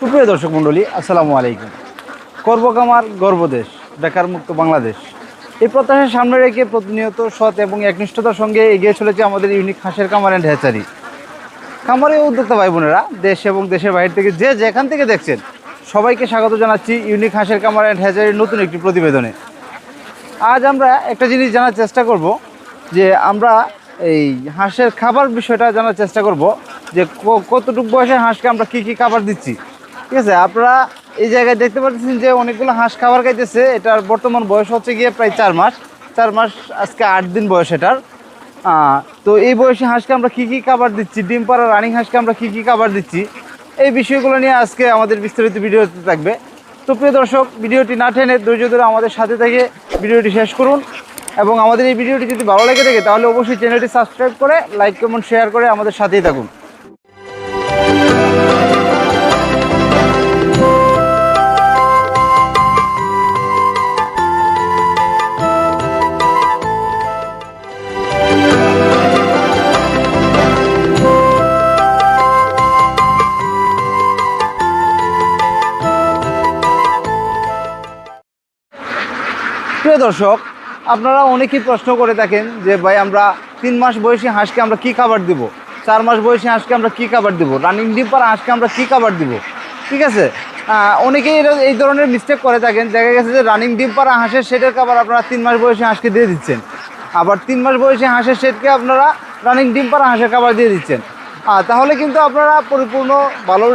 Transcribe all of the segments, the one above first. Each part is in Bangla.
সুপ্রিয় দর্শক মণ্ডলী, আসসালামু আলাইকুম। কর্মকামার গর্বদেশ বেকার মুক্ত বাংলাদেশ। এই প্রত্যাশার সামনে রেখে প্রতিনিয়ত সৎ এবং একনিষ্ঠতার সঙ্গে এগিয়ে চলেছে আমাদের ইউনিক হাঁসের কামার অ্যান্ড হ্যাচারি খামারে উদ্যোক্তা ভাই বোনেরা, দেশ এবং দেশের বাইরে থেকে যে যেখান থেকে দেখছেন, সবাইকে স্বাগত জানাচ্ছি ইউনিক হাঁসের কামার অ্যান্ড হ্যাচারির নতুন একটি প্রতিবেদনে। আজ আমরা একটা জিনিস জানার চেষ্টা করব, যে আমরা এই হাঁসের খাবার বিষয়টা জানার চেষ্টা করব, যে কতটুকু বয়সে হাঁসকে আমরা কি কি খাবার দিচ্ছি। ঠিক আছে, আপনারা এই জায়গায় দেখতে পাচ্ছেন যে অনেকগুলো হাঁস খাবার খাইতেছে। এটার বর্তমান বয়স হচ্ছে গিয়ে প্রায় চার মাস। চার মাস আজকে আট দিন বয়স এটার। তো এই বয়সে হাঁসকে আমরা কি কি খাবার দিচ্ছি? ডিম পাড়া রানিং হাঁসকে আমরা কি কি খাবার দিচ্ছি? এই বিষয়গুলো নিয়ে আজকে আমাদের বিস্তারিত ভিডিওতে থাকবে। তো প্রিয় দর্শক, ভিডিওটি না টেনে ধৈর্য ধরে আমাদের সাথে থেকে ভিডিওটি শেষ করুন। এবং আমাদের এই ভিডিওটি যদি ভালো লেগে থাকে, তাহলে অবশ্যই চ্যানেলটি সাবস্ক্রাইব করে লাইক কমেন্ট শেয়ার করে আমাদের সাথেই থাকুন। প্রিয় দর্শক, আপনারা অনেকেই প্রশ্ন করে থাকেন যে, ভাই, আমরা তিন মাস বয়সী হাঁসকে আমরা কি খাবার দিব? চার মাস বয়সী হাঁসকে আমরা কি খাবার দিব? রানিং ডিম পার হাঁসকে আমরা কি খাবার দিব? ঠিক আছে? অনেকেই এই ধরনের মিস্টেক করে থাকেন। দেখা গেছে যে রানিং ডিম পাড়া হাঁসের সেটের খাবার আপনারা তিন মাস বয়সী হাঁসকে দিয়ে দিচ্ছেন। আবার তিন মাস বয়সী হাঁসের সেটকে আপনারা রানিং ডিম হাঁসের খাবার দিয়ে দিচ্ছেন। তাহলে কিন্তু আপনারা পরিপূর্ণ ভালো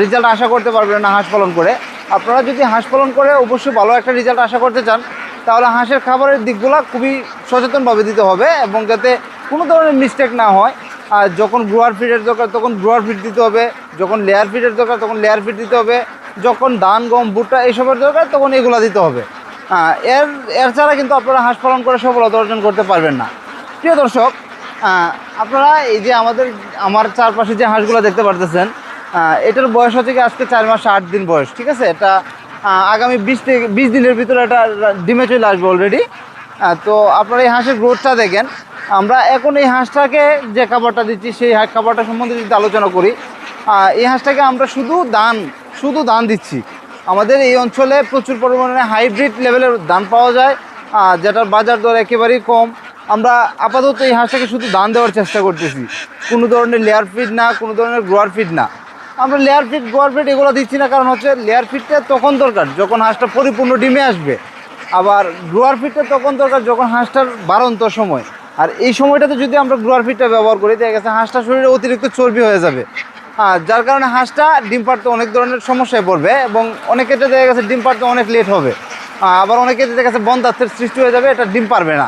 রেজাল্ট আশা করতে পারবেন না হাঁস পালন করে। আপনারা যদি হাঁস পালন করে অবশ্যই ভালো একটা রেজাল্ট আশা করতে চান তাহলে হাঁসের খাবারের দিকগুলো খুবই সচেতনভাবে দিতে হবে এবং যাতে কোনো ধরনের মিস্টেক না হয়। আর যখন গ্রোয়ার ফিডের দরকার তখন গ্রোয়ার ফিড দিতে হবে যখন লেয়ার ফিডের দরকার তখন লেয়ার ফিড দিতে হবে যখন ধান গম ভুট্টা এইসবের দরকার তখন এগুলো দিতে হবে। আহ, এর এর ছাড়া কিন্তু আপনারা হাঁস পালন করে সফলতা অর্জন করতে পারবেন না। প্রিয় দর্শক আপনারা এই যে আমাদের আমার চারপাশে যে হাঁসগুলো দেখতে পারতেছেন এটার বয়স হচ্ছে কি আজকে চার মাস আট দিন বয়স ঠিক আছে? এটা আগামী বিশ থেকে বিশ দিনের ভিতরে এটা ডিমে চলে আসবে অলরেডি তো আপনারা এই হাঁসের গ্রোথটা দেখেন। আমরা এখন এই হাঁসটাকে যে খাবারটা দিচ্ছি, সেই খাবারটা সম্বন্ধে যদি আলোচনা করি এই হাঁসটাকে আমরা শুধু দান শুধু দান দিচ্ছি। আমাদের এই অঞ্চলে প্রচুর পরিমাণে হাইব্রিড লেভেলের দান পাওয়া যায় যেটার বাজার দর একেবারেই কম। আমরা আপাতত এই হাঁসটাকে শুধু দান দেওয়ার চেষ্টা করতেছি। কোনো ধরনের লেয়ার ফিড না, কোনো ধরনের গ্রোয়ার ফিড না। আমরা লেয়ার ফিড গোয়ার ফিড এগুলো দিচ্ছি না, কারণ হচ্ছে লেয়ার ফিডটা তখন দরকার যখন হাঁসটা পরিপূর্ণ ডিমে আসবে। আবার গ্রোয়ার ফিডটা তখন দরকার যখন হাঁসটার বারন্ত সময়। আর এই সময়টাতে যদি আমরা গ্রোয়ার ফিডটা ব্যবহার করি, দেখা গেছে হাঁসটা শরীরে অতিরিক্ত চর্বি হয়ে যাবে। হ্যাঁ যার কারণে হাঁসটা ডিম পাড়তে অনেক ধরনের সমস্যায় পড়বে এবং অনেক ক্ষেত্রে দেখা গেছে ডিম পাড়তে অনেক লেট হবে। আবার অনেক ক্ষেত্রে দেখা গেছে বন্ধাত্মের সৃষ্টি হয়ে যাবে, এটা ডিম পারবে না।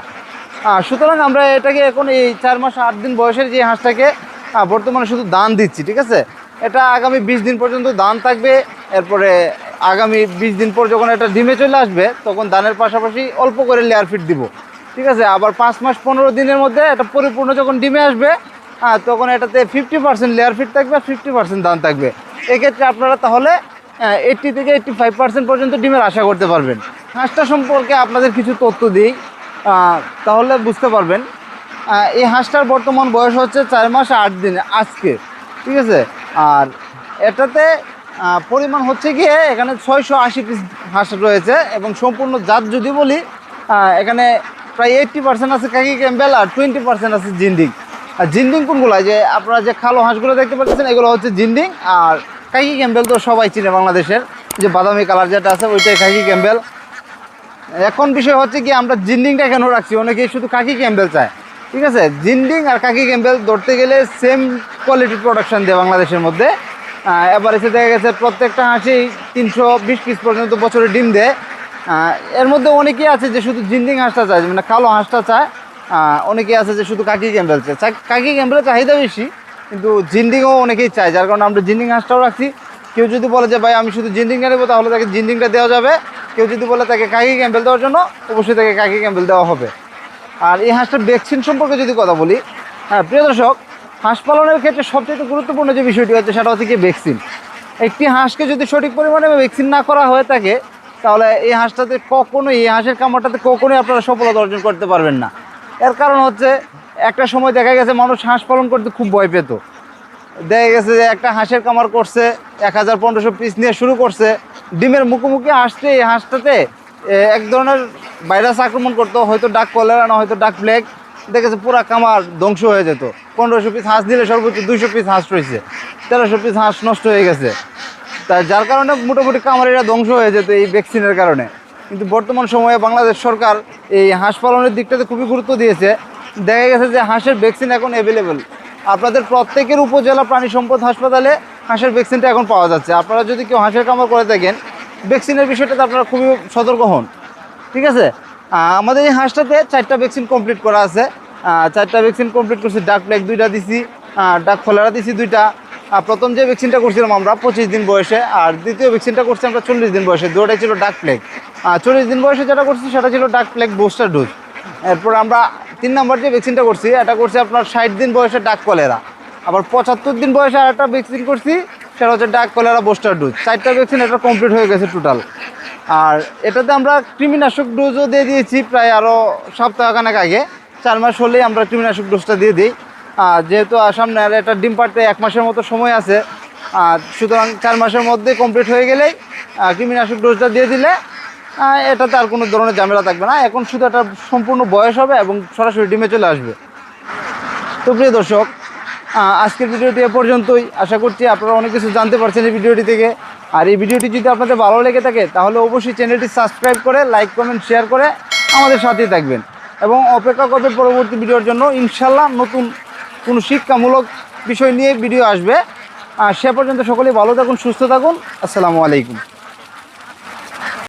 সুতরাং আমরা এটাকে এখন এই চার মাস আট দিন বয়সের যে হাঁসটাকে বর্তমানে শুধু দান দিচ্ছি, ঠিক আছে? এটা আগামী বিশ দিন পর্যন্ত দান থাকবে, এরপরে আগামী বিশ দিন পর যখন এটা ডিমে চলে আসবে, তখন দানের পাশাপাশি অল্প করে লেয়ার ফিট দিব। ঠিক আছে? আবার পাঁচ মাস, পনেরো দিনের মধ্যে এটা পরিপূর্ণ যখন ডিমে আসবে হ্যাঁ তখন এটাতে ফিফটি পার্সেন্ট লেয়ার ফিট থাকবে আর ফিফটি পার্সেন্ট দান থাকবে। এক্ষেত্রে আপনারা তাহলে এইট্টি থেকে এইট্টি ফাইভ পার্সেন্ট পর্যন্ত ডিমের আশা করতে পারবেন। হাঁসটা সম্পর্কে আপনাদের কিছু তথ্য দিই তাহলে বুঝতে পারবেন। এই হাঁসটার বর্তমান বয়স হচ্ছে চার মাস আট দিন, আজকে। ঠিক আছে? আর এটাতে পরিমাণ হচ্ছে গিয়ে এখানে ছয়শো আশি পিস হাঁস রয়েছে এবং সম্পূর্ণ জাত যদি বলি এখানে প্রায় এইট্টি পার্সেন্ট আছে কাকি ক্যাম্বেল আর টোয়েন্টি পার্সেন্ট আছে জিন্ডিং। আর জিন্ডিং কোনগুলো? যে আপনারা যে কালো হাঁসগুলো দেখতে পাচ্ছেন, এগুলো হচ্ছে জিন্ডিং আর কাকি ক্যাম্বেল তো সবাই চিনে বাংলাদেশের। যে বাদামি কালার যেটা আছে, ওইটাই কাকি ক্যাম্বেল। এখন বিষয় হচ্ছে কি, আমরা জিন্ডিংটা কেন রাখছি, অনেকেই শুধু কাকি ক্যাম্বেল চায়। ঠিক আছে? জিন্ডিং আর কাকি ক্যাম্বেল ধরতে গেলে সেম কোয়ালিটির প্রোডাকশান দেয় বাংলাদেশের মধ্যে। এবার এসে দেখা গেছে প্রত্যেকটা হাঁসি তিনশো বিশ পিস পর্যন্ত বছরে ডিম দেয়। এর মধ্যে অনেকেই আছে যে শুধু জিন্ডিং হাঁসটা চায় মানে কালো হাঁসটা চায়। অনেকেই আছে যে শুধু কাকি ক্যাম্বেল চায়। কাকি ক্যাম্বেলের চাহিদা বেশি, কিন্তু জিন্ডিংও অনেকেই চায়, যার কারণে আমরা জিন্ডিং হাঁসটাও রাখছি। কেউ যদি বলে যে, ভাই, আমি শুধু জিন্ডিংটা নেব, তাহলে তাকে জিন্ডিংটা দেওয়া যাবে। কেউ যদি বলে তাকে কাকি ক্যাম্বেল দেওয়ার জন্য, অবশ্যই তাকে কাকি ক্যাম্বেল দেওয়া হবে। আর এই হাঁসটার ভ্যাকসিন সম্পর্কে যদি কথা বলি হ্যাঁ প্রিয় দর্শক, হাঁস পালনের ক্ষেত্রে সবচেয়ে গুরুত্বপূর্ণ যে বিষয়টি হচ্ছে সেটা হচ্ছে ভ্যাকসিন। একটি হাঁসকে যদি সঠিক পরিমাণে ভ্যাকসিন না করা হয়ে থাকে, তাহলে এই হাঁসটাতে কখনোই, এই হাঁসের কামড়টাতে কখনোই আপনারা সফলতা অর্জন করতে পারবেন না। এর কারণ হচ্ছে, একটা সময় দেখা গেছে মানুষ হাঁস পালন করতে খুব ভয় পেত। দেখা গেছে যে একটা হাঁসের কামার করছে, এক হাজার পনেরোশো পিস নিয়ে শুরু করছে, ডিমের মুখোমুখি হাঁসতে এই হাঁসটাতে এক ধরনের ভাইরাস আক্রমণ করতো, হয়তো ডাক কলেরা না, হয়তো ডাক প্লেগ দেখেছে পুরা কামার ধ্বংস হয়ে যেত। পনেরোশো পিস হাঁস দিলে সর্বোচ্চ দুইশো পিস হাঁস রয়েছে। তেরোশো পিস হাঁস নষ্ট হয়ে গেছে। তা যার কারণে মোটামুটি কামারিরা ধ্বংস হয়ে যেত এই ভ্যাকসিনের কারণে। কিন্তু বর্তমান সময়ে বাংলাদেশ সরকার এই হাঁস পালনের দিকটাতে খুবই গুরুত্ব দিয়েছে। দেখা গেছে যে হাঁসের ভ্যাকসিন এখন অ্যাভেলেবেল আপনাদের প্রত্যেকের উপজেলা প্রাণী সম্পদ হাসপাতালে হাঁসের ভ্যাকসিনটা এখন পাওয়া যাচ্ছে। আপনারা যদি কেউ হাঁসের কামড় করে থাকেন, ভ্যাকসিনের বিষয়টাতে আপনারা খুবই সতর্ক হন। ঠিক আছে? আমাদের এই হাঁসটাতে চারটা ভ্যাকসিন কমপ্লিট করা আছে। চারটা ভ্যাকসিন কমপ্লিট করছি ডাক প্লেগ দুইটা দিছি ডাক ফলেরা দিছি দুইটা। প্রথম যে ভ্যাকসিনটা করছিলাম আমরা পঁচিশ দিন বয়সে, আর দ্বিতীয় ভ্যাকসিনটা করছি আমরা চল্লিশ দিন বয়সে দুটাই ছিল ডাক প্লেগ চল্লিশ দিন বয়সে যেটা করছি সেটা ছিল ডাক প্লেগ বুস্টার ডোজ এরপর আমরা তিন নম্বর যে ভ্যাকসিনটা করছি, এটা করছি আপনার ষাট দিন বয়সে ডাক কলেরা আবার পঁচাত্তর দিন বয়সে আর একটা ভ্যাকসিন করছি, সেটা হচ্ছে ডাক কলেরা বুস্টার ডোজ চারটা ভ্যাকসিন এটা কমপ্লিট হয়ে গেছে টোটাল আর এটাতে আমরা কৃমিনাশক ডোজও দিয়ে দিয়েছি প্রায় আরও সপ্তাহখানেক আগে। চার মাস হলেই আমরা কৃমিনাশক ডোজটা দিয়ে দিই। যেহেতু সামনে আর একটা ডিম পাড়তে এক মাসের মতো সময় আছে সুতরাং চার মাসের মধ্যে কমপ্লিট হয়ে গেলেই কৃমিনাশক ডোজটা দিয়ে দিলে এটাতে আর কোনো ধরনের ঝামেলা থাকবে না। এখন শুধু একটা সম্পূর্ণ বয়স হবে এবং সরাসরি ডিমে চলে আসবে। তো প্রিয় দর্শক আজকের ভিডিওটি এ পর্যন্তই। আশা করছি আপনারা অনেক কিছু জানতে পারছেন এই ভিডিওটি থেকে। আর এই ভিডিওটি যদি আপনাদের ভালো লেগে থাকে, তাহলে অবশ্যই চ্যানেলটি সাবস্ক্রাইব করে, লাইক, কমেন্ট, শেয়ার করে আমাদের সাথেই থাকবেন। এবং অপেক্ষা করবেন পরবর্তী ভিডিওর জন্য। ইনশাল্লাহ নতুন কোনো শিক্ষামূলক বিষয় নিয়ে ভিডিও আসবে। আর সে পর্যন্ত সকলেই ভালো থাকুন, সুস্থ থাকুন। আসসালামু আলাইকুম।